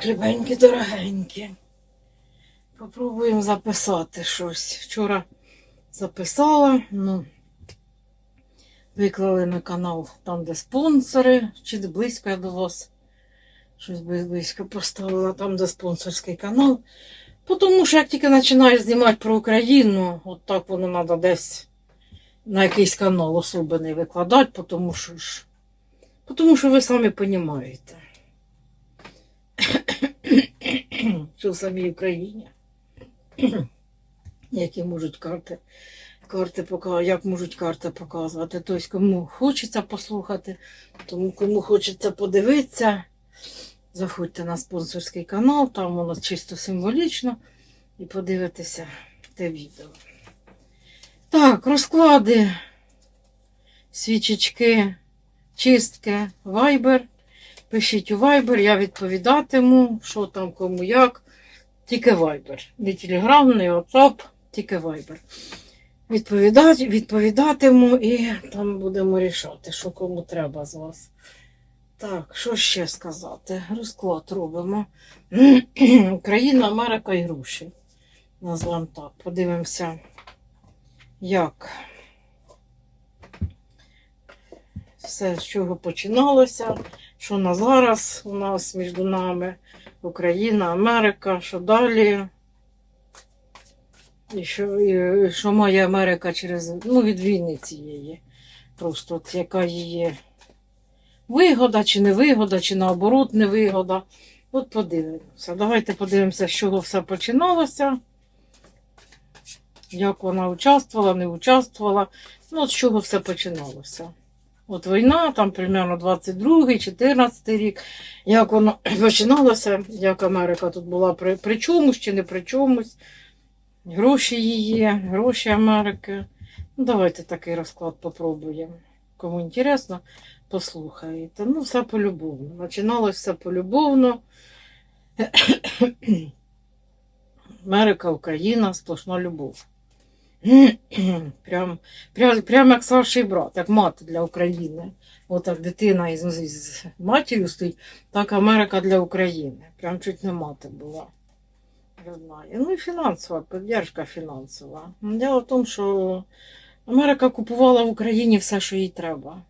Так, дорогенькі. Попробуємо записати щось. Вчора записала, ну, виклали на канал там, де спонсори, чи близько я до вас. Щось близько поставила там, де спонсорський канал. Тому що як тільки починаєш знімати про Україну, от так воно треба десь на якийсь канал особливий викладати, тому що. Тому що ви самі розумієте. Що в самій Україні. Які можуть карти, карти показувати, як можуть карти показувати. Тобто, кому хочеться послухати, тому кому хочеться подивитися, заходьте на спонсорський канал, там воно чисто символічно, і подивитися те відео. Так, розклади, свічечки, чистки, вайбер. Пишіть у Viber, я відповідатиму, що там, кому як. Тільки Viber. Не Telegram, не WhatsApp, тільки Viber. Відповідати, відповідатиму і там будемо рішати, що кому треба з вас. Так, що ще сказати? Розклад робимо. Україна, Америка і гроші. Назвам так. Подивимося, як все з чого починалося що на зараз у нас між нами Україна, Америка, що далі. І що, і що має Америка через ну, від війни цієї. Просто от яка її вигода, чи не вигода, чи наоборот не вигода. От подивимося. Давайте подивимося, з чого все починалося. Як вона участвувала, не участвувала. Ну, от з чого все починалося. От війна, там примерно 22-й, 14 рік, як воно починалося, як Америка тут була при, при чомусь чи не при чомусь. Гроші її, гроші Америки. Ну, давайте такий розклад попробуємо. Кому інтересно, послухайте. Ну, все полюбовно. Починалося все полюбовно. Америка, Україна, сплошна любов. Прям, прям, прям як старший брат, як мати для України. Отак дитина із, із матір'ю стоїть, так Америка для України. Прям чуть не мати була. Я знаю. Ну і фінансова, підтримка фінансова. Діло в тому, що Америка купувала в Україні все, що їй треба.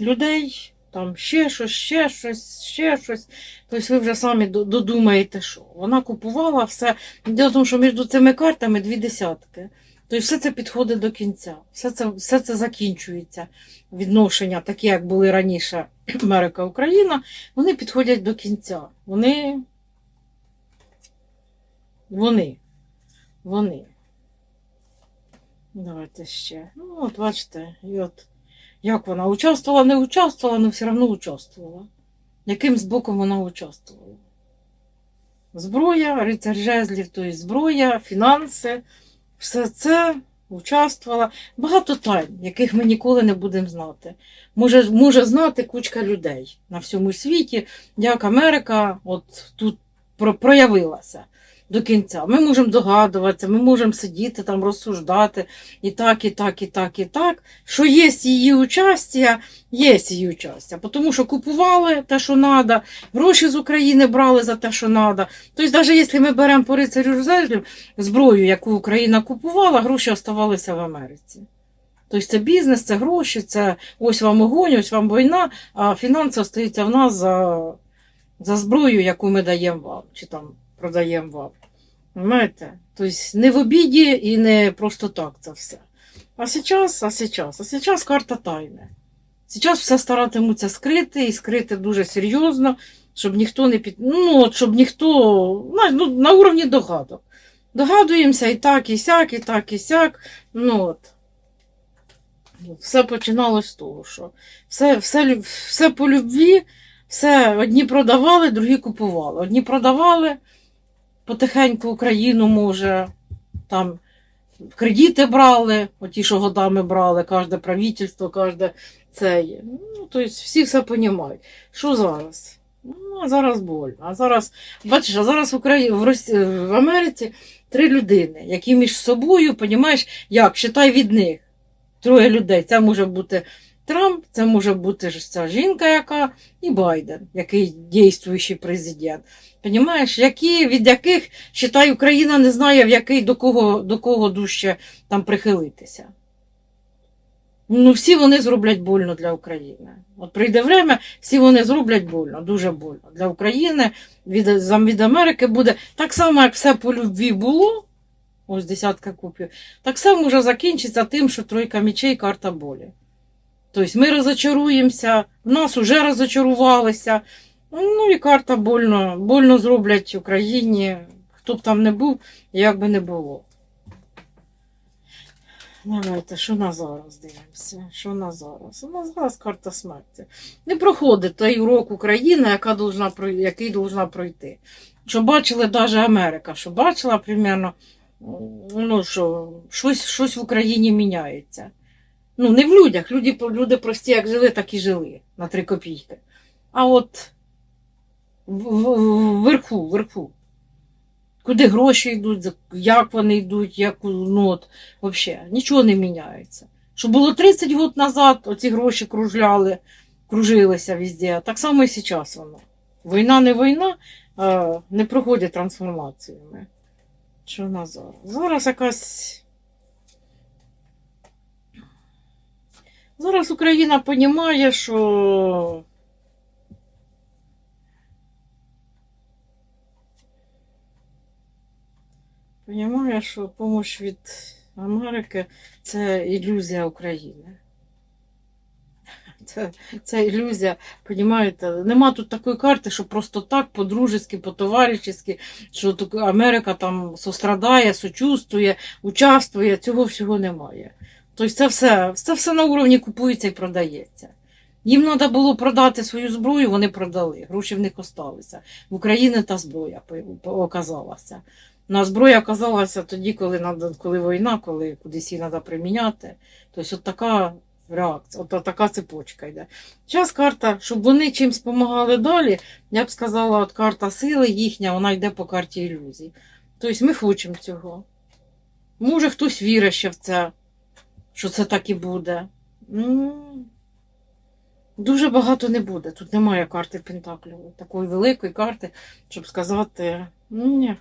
Людей, там ще щось, ще щось, ще щось. Тобто ви вже самі додумаєте, що. Вона купувала все. Діло в тому, що між цими картами дві десятки. Тобто все це підходить до кінця. Все це, все це закінчується. Відношення, такі, як були раніше Америка, Україна, вони підходять до кінця. Вони. Вони. Вони. Давайте ще. Ну, от бачите, і от як вона участвувала, не участвувала, але все одно участвувала. Яким з боком вона участвувала? Зброя, рицар жезлів, тобто зброя, фінанси, все це участвувала. Багато тайн, яких ми ніколи не будемо знати. Може, може знати кучка людей на всьому світі, як Америка от тут проявилася до кінця. Ми можемо догадуватися, ми можемо сидіти там, розсуждати і так, і так, і так, і так. Що є її участя, є її участя. Тому що купували те, що треба, гроші з України брали за те, що треба. Тобто, навіть якщо ми беремо по рицарю жезлів зброю, яку Україна купувала, гроші оставалися в Америці. Тобто це бізнес, це гроші, це ось вам огонь, ось вам війна, а фінанси остаються в нас за, за зброю, яку ми даємо вам, чи там продаємо вам. Понимаєте? Тобто не в обіді і не просто так це все. А зараз, а зараз, а зараз карта тайна. Зараз все старатимуться скрити і скрити дуже серйозно, щоб ніхто не під. Ну, щоб ніхто. Ну, на уровні догадок. Догадуємося і так, і сяк, і так, і сяк. Ну, от. Все починалось з того, що все, все, все по любві, все одні продавали, другі купували. Одні продавали потихеньку Україну, може, там кредити брали, оті, що годами брали, кожне правительство, кожне це є. Ну, тобто всі все розуміють. Що зараз? Ну, а зараз больно. А зараз, бачиш, а зараз в Україні, в, Росі... в Америці три людини, які між собою, понімаєш, як, считай від них. Троє людей. Це може бути Трамп, це може бути ж ця жінка, яка і Байден, який дійствуючий президент. Понімаєш, які, від яких, считай, Україна не знає, в який до кого, до кого дужче там прихилитися. Ну, всі вони зроблять больно для України. От прийде время, всі вони зроблять больно, дуже больно. Для України від, від Америки буде так само, як все по любві було, ось десятка купів, так само може закінчиться тим, що тройка мечей, карта болі. Тобто ми розочаруємося, в нас вже розочарувалися. Ну і карта больно, больно зроблять Україні, хто б там не був, як би не було. Давайте, що на зараз дивимося? Що на зараз? У нас зараз карта смерті. Не проходить той урок України, яка должна, який должна пройти. Що бачили навіть Америка, що бачила примерно, ну, що щось, щось в Україні міняється. Ну, не в людях. Люди, люди прості, як жили, так і жили на три копійки. А от вверху, вверху. Куди гроші йдуть, як вони йдуть, як ну от, взагалі, нічого не міняється. Що було 30 років назад, оці гроші кружляли, кружилися везде. Так само і зараз воно. Війна не війна, не проходять трансформаціями. Що в нас зараз? Зараз якась. Зараз Україна розуміє, що Понімає, що допомога від Америки це ілюзія України. Це, це ілюзія, понімаєте, нема тут такої карти, що просто так, по-дружески, по-товаришески, що Америка там сострадає, сочувствує, участвує, цього всього немає. Тобто це все, це все на уровні купується і продається. Їм треба було продати свою зброю, вони продали. Гроші в них осталися. В Україні та зброя оказалася. На зброя оказалася тоді, коли, надо, коли війна, коли кудись її треба приміняти. Тобто от така реакція, от така цепочка йде. Зараз карта, щоб вони чимось допомагали далі, я б сказала, от карта сили їхня, вона йде по карті ілюзій. Тобто ми хочемо цього. Може, хтось вірить ще в це, що це так і буде. Ну, дуже багато не буде. Тут немає карти Пентаклів, такої великої карти, щоб сказати, ну ні.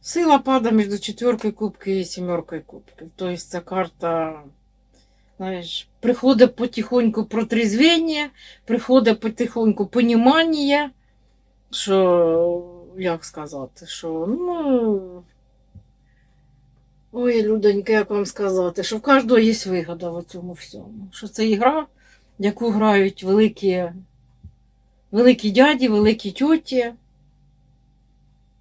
Сила пада між четверкою кубки і сімеркою кубків. Тобто ця карта, знаєш, приходить потихоньку протрезвіння, приходить потихоньку понімання, що, як сказати, що, ну, ой, людонька, як вам сказати, що в кожного є вигода в цьому всьому. Що це ігра, яку грають великі, великі дяді, великі тьоті.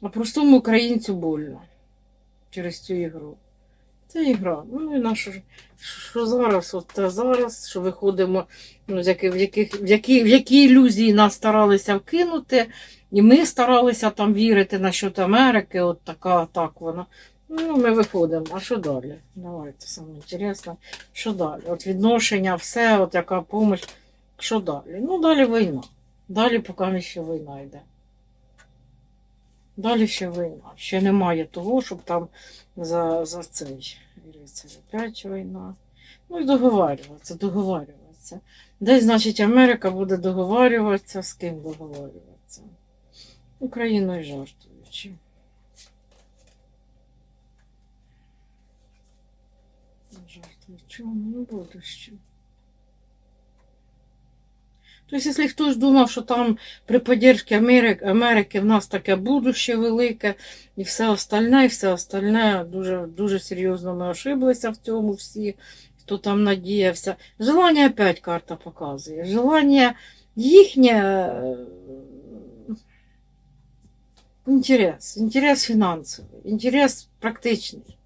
А простому українцю больно через цю ігру. Це ігра. Ну і ж, що зараз, от те зараз, що виходимо, ну, з яких, в, яких, в, які, в які ілюзії нас старалися вкинути, і ми старалися там вірити насчет Америки, от така, так вона. Ну, ми виходимо. А що далі? Давайте саме інтересно, що далі? От відношення, все, от яка допомога. Що далі? Ну, далі війна. Далі, поки ще війна йде. Далі ще війна. Ще немає того, щоб там за, за цей рицарь опять війна. Ну і договарюватися, договарюватися. Десь, значить, Америка буде договарюватися, з ким договарюватися. Україною жартуючи. Жартую. Чому ще? Тобто, якщо хтось думав, що там при поддержці Америки, Америки в нас таке будуще велике, і все остальне, і все остальне, дуже, дуже серйозно ми ошиблися в цьому всі, хто там надіявся. Желання опять карта показує. Желання їхнє е, інтерес, інтерес фінансовий, інтерес практичний,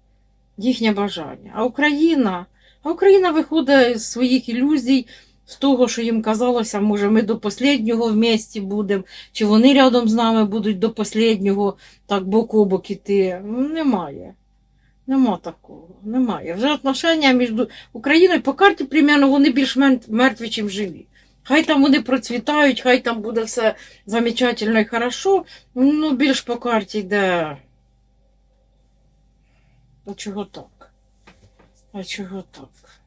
їхнє бажання. А Україна, а Україна виходить з своїх ілюзій, з того, що їм казалося, може, ми до останнього в місті будемо, чи вони рядом з нами будуть до останнього так бок о бок іти. Ну, Немає. Нема такого. Немає. Вже отношення між Україною по карті, примерно, вони більш мертві, чим живі. Хай там вони процвітають, хай там буде все замечательно і хорошо. Ну, більш по карті йде. А чого так? А чого так?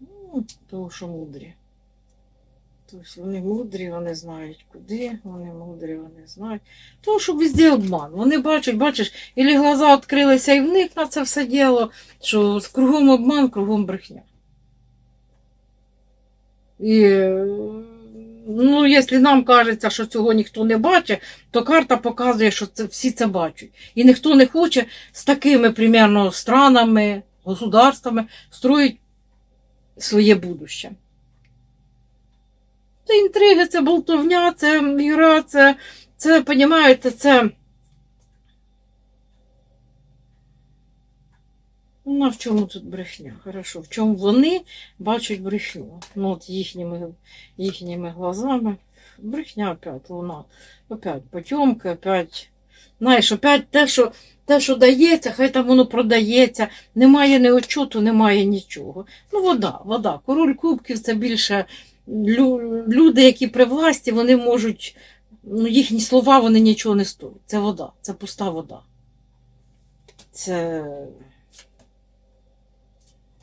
Ну, тому що мудрі. Тобто вони мудрі, вони знають куди, вони мудрі, вони знають. Тому що везде обман. Вони бачать, бачиш, і глаза відкрилися і в них на це все діло, що кругом обман, кругом брехня. І, ну, якщо нам кажеться, що цього ніхто не бачить, то карта показує, що це, всі це бачать. І ніхто не хоче з такими, примерно, странами, государствами строїть своє будуще. Це інтриги, це болтовня, це гра, це, це, понімаєте, це. Ну, а в чому тут брехня? Хорошо, в чому вони бачать брехню? Ну, от їхніми, їхніми глазами. Брехня опять, луна. Опять потьомки, опять. Знаєш, опять те, що, те, що дається, хай там воно продається. Немає ні очуту, немає нічого. Ну, вода, вода. Король кубків це більше лю- люди, які при власті, вони можуть, ну, їхні слова вони нічого не стоять. Це вода, це пуста вода. Це.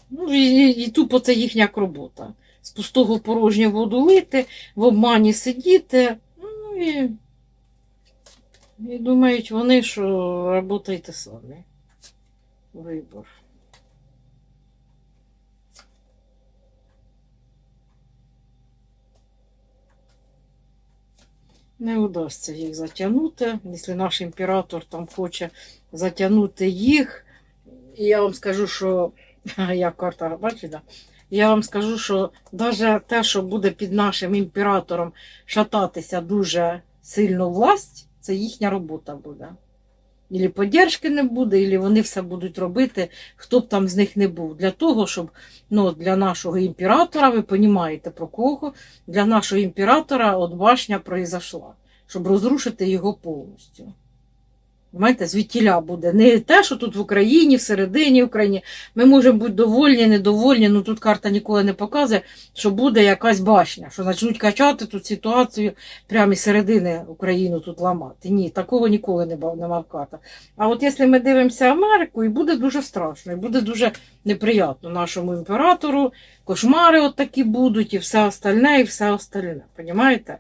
Ну, і, і, тупо це їхня робота. З пустого в порожню воду лити, в обмані сидіти. Ну і, і думають вони, що работайте самі. Вибор. Не вдасться їх затягнути. Якщо наш імператор там хоче затягнути їх, і я вам скажу, що як карта бачите, я вам скажу, що навіть те, що буде під нашим імператором шататися дуже сильно власть, це їхня робота буде. Ілі поддержки не буде, ілі вони все будуть робити, хто б там з них не був. Для того, щоб ну, для нашого імператора, ви розумієте про кого, для нашого імператора от башня произошла, щоб розрушити його повністю. Знаєте, звідтіля буде. Не те, що тут в Україні, всередині України. Ми можемо бути довольні, недовольні, ну тут карта ніколи не показує, що буде якась башня, що почнуть качати тут ситуацію прямо із середини Україну тут ламати. Ні, такого ніколи не бав- не мав карта. А от якщо ми дивимося Америку, і буде дуже страшно, і буде дуже неприємно нашому імператору, кошмари от такі будуть, і все остальне, і все остальне. Понімаєте?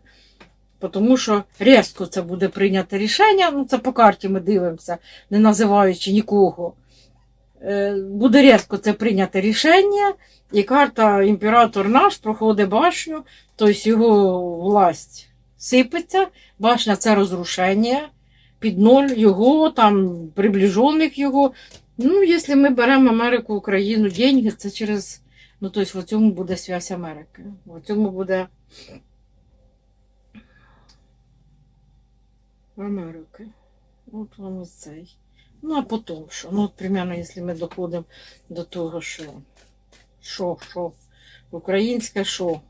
Тому що різко це буде прийнято рішення, ну це по карті ми дивимося, не називаючи нікого. Е, Буде різко це прийнято рішення, і карта імператор наш проходить башню, тобто його власть сипеться, башня це розрушення, під ноль його, там приближених його. Ну, якщо ми беремо Америку, Україну, деньги, це через. Ну, тобто, в цьому буде связь Америки. В цьому буде Америки. От вам і цей. Ну, а потім що? Ну, от примерно, якщо ми доходимо до того, що що, що, українське що,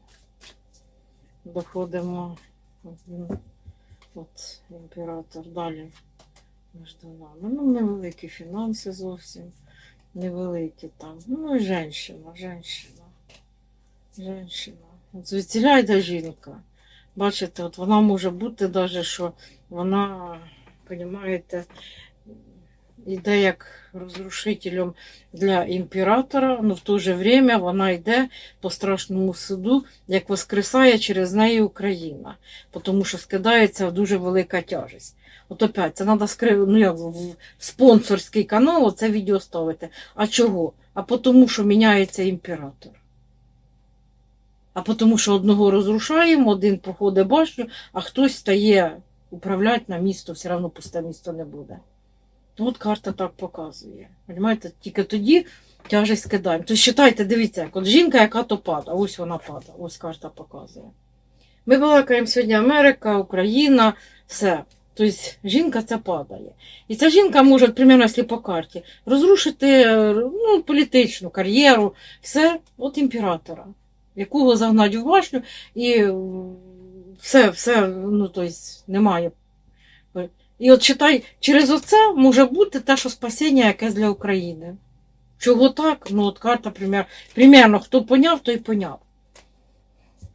доходимо, от, імператор далі між нами. Ну, невеликі фінанси зовсім, невеликі там. Ну, і женщина, женщина, женщина. От звідсіля йде жінка. Бачите, от вона може бути навіть, що вона, розумієте, йде як розрушителем для імператора, але в то же время вона йде по страшному суду, як воскресає через неї Україна, тому що скидається дуже велика тяжесть. От опять, це треба скри... ну, як, в спонсорський канал це відео ставити. А чого? А тому, що міняється імператор. А тому, що одного розрушаємо, один проходить башню, а хтось стає управляти на місто, все одно пусте місто не буде. От карта так показує. Понимаєте? Тільки тоді тяжесть скидаємо. Тобто, считайте, дивіться, як от жінка, яка то пада, ось вона пада, ось карта показує. Ми балакаємо сьогодні Америка, Україна, все. Тобто жінка ця падає. І ця жінка може, примерно, якщо по карті, розрушити ну, політичну кар'єру, все от імператора, якого загнать в башню, і все, все, ну, тобто, немає. І от читай, через оце може бути те, що спасіння якесь для України. Чого так? Ну, от карта, пример, примерно, хто поняв, той поняв.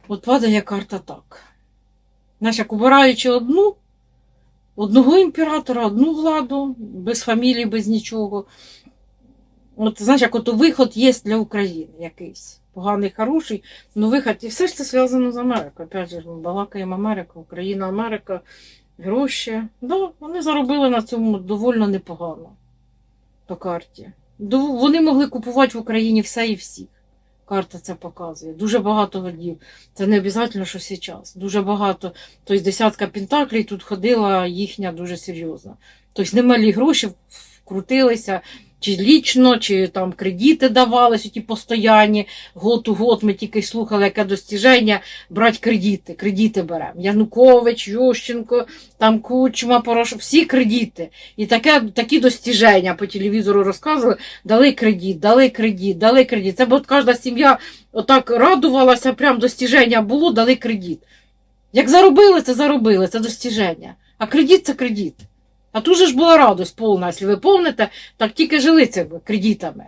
От падає карта так. Знаєш, як обираючи одну, одного імператора, одну владу, без фамілії, без нічого. От знаєш, як от виход є для України якийсь. Поганий, хороший, ну виход. І все ж це зв'язано з Америкою. Опять же, ми балакаємо Америка, Україна, Америка, гроші. Да, вони заробили на цьому доволі непогано по карті. Вони могли купувати в Україні все і всіх. Карта це показує. Дуже багато годів. Це не обов'язково, що зараз. Дуже багато. Тобто десятка пентаклей тут ходила їхня дуже серйозна. Тобто немалі гроші вкрутилися, чи лічно, чи там кредити давалися, ті постоянні. Год у год ми тільки слухали, яке достіження брати кредити. Кредити беремо. Янукович, Ющенко, там Кучма, Порошок, всі кредити. І таке, такі достіження по телевізору розказували, дали кредит, дали кредит, дали кредит. Це бо от кожна сім'я отак радувалася, прям достіження було, дали кредит. Як заробили, це заробили, це достіження. А кредит це кредит. А тут ж була радость повна, якщо ви помните, так тільки жили цими кредитами.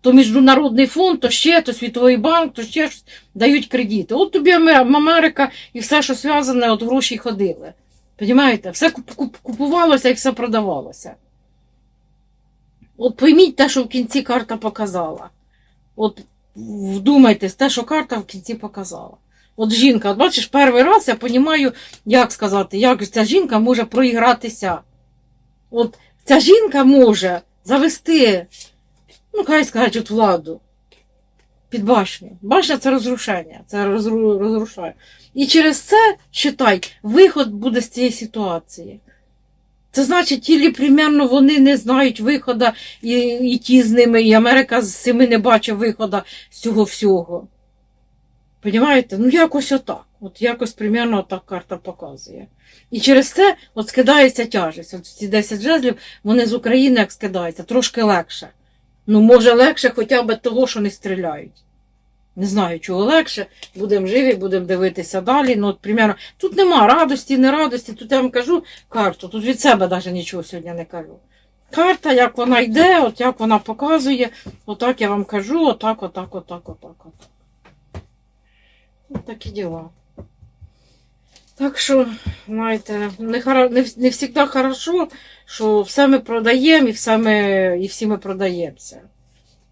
То Міжнародний фонд, то ще, то Світовий банк, то ще щось дають кредити. От тобі Америка і все, що зв'язане, от гроші ходили. Понімаєте? Все куп- куп- купувалося і все продавалося. От пойміть те, що в кінці карта показала. От вдумайтесь, те, що карта в кінці показала. От жінка, от бачиш, перший раз я розумію, як сказати, як ця жінка може проігратися. От ця жінка може завести, ну, хай скажуть, от владу під башню. Башня це розрушення, це розру- розрушає. І через це, читай, виход буде з цієї ситуації. Це значить, тілі примерно вони не знають виходу, і, і ті з ними, і Америка з цими не бачить виходу з цього всього. Понімаєте? Ну якось отак. От якось примерно отак карта показує. І через це от скидається тяжесть. От ці 10 жезлів, вони з України як скидаються, трошки легше. Ну, може, легше хоча б того, що не стріляють. Не знаю, чого легше. Будемо живі, будемо дивитися далі. Ну, от, примерно, тут нема радості, не радості. Тут я вам кажу карту, тут від себе навіть нічого сьогодні не кажу. Карта, як вона йде, от як вона показує, отак я вам кажу, отак, отак, отак, отак, отак. Такі діла. Так що, знаєте, не, не, не завжди хорошо, що все ми продаємо і, все ми, і всі ми продаємося.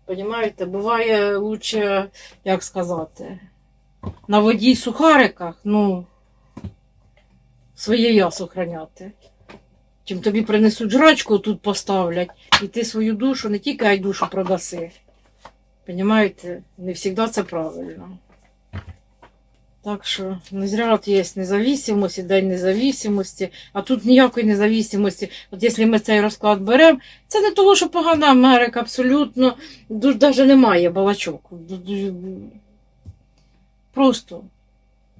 Понімаєте, буває лучше, як сказати, на воді й сухариках, ну, своє я сохраняти. Чим тобі принесуть жрачку, тут поставлять, і ти свою душу не тільки ай душу продаси. Понімаєте, не завжди це правильно. Так що не зря от є независимость, День независимості, а тут ніякої независимості. От якщо ми цей розклад беремо, це не того, що погана Америка, абсолютно, навіть немає балачок. Просто,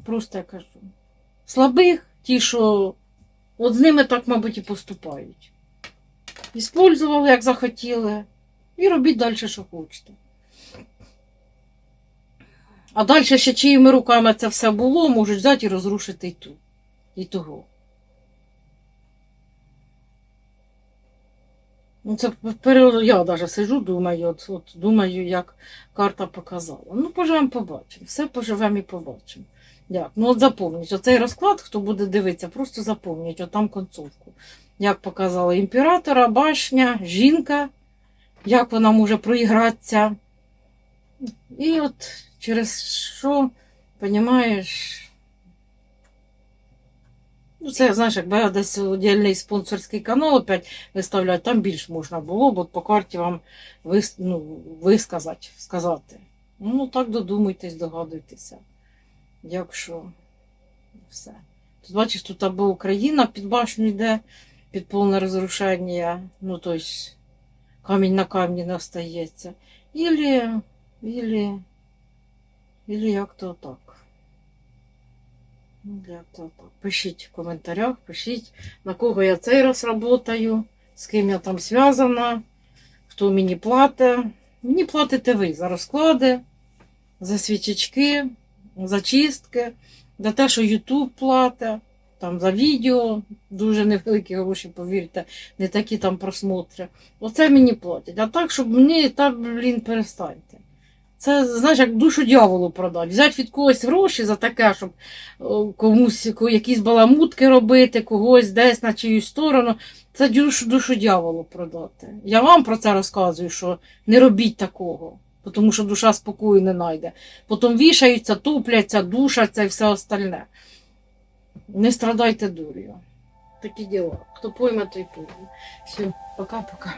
просто я кажу. Слабих, ті, що от з ними так, мабуть, і поступають. Іспользували, як захотіли, і робіть далі, що хочете. А далі ще чиїми руками це все було, можуть взяти і розрушити і ту. І того. Ну, це я навіть сижу, думаю, от, от думаю, як карта показала. Ну, поживемо, побачимо. Все поживемо і побачимо. Як? Ну, от запомніть, оцей розклад, хто буде дивитися, просто запомніть, от там концовку. Як показала імператора, башня, жінка, як вона може проігратися. І от через що, понімаєш, ну це, знаєш, якби десь віддільний спонсорський канал опять виставляти, там більш можна було, бо по карті вам вис, ну, висказати, сказати. Ну, так додумуйтесь, догадуйтеся. Якщо все. Тут бачиш, тут або Україна під башню йде, під повне розрушення, ну, тобто камінь на камні не остається. Ілі, ілі, ілі як то так. Ну, Як то так. Пишіть в коментарях, пишіть, на кого я цей раз працюю, з ким я там зв'язана, хто мені платить. Мені платите ви за розклади, за свічечки, за чистки, за те, що YouTube платить, там за відео, дуже невеликі гроші, повірте, не такі там просмотри. Оце мені платять. А так, щоб мені, та, блін, перестаньте. Це, знаєш, як душу дьяволу продати. Взяти від когось гроші за таке, щоб комусь якісь баламутки робити, когось десь на чиюсь сторону. Це душу, душу дьяволу продати. Я вам про це розказую, що не робіть такого, тому що душа спокою не знайде. Потім вішаються, тупляться, душаться і все остальне. Не страдайте дур'ю. Такі діла. Хто пойме, той пойме. Все, пока-пока.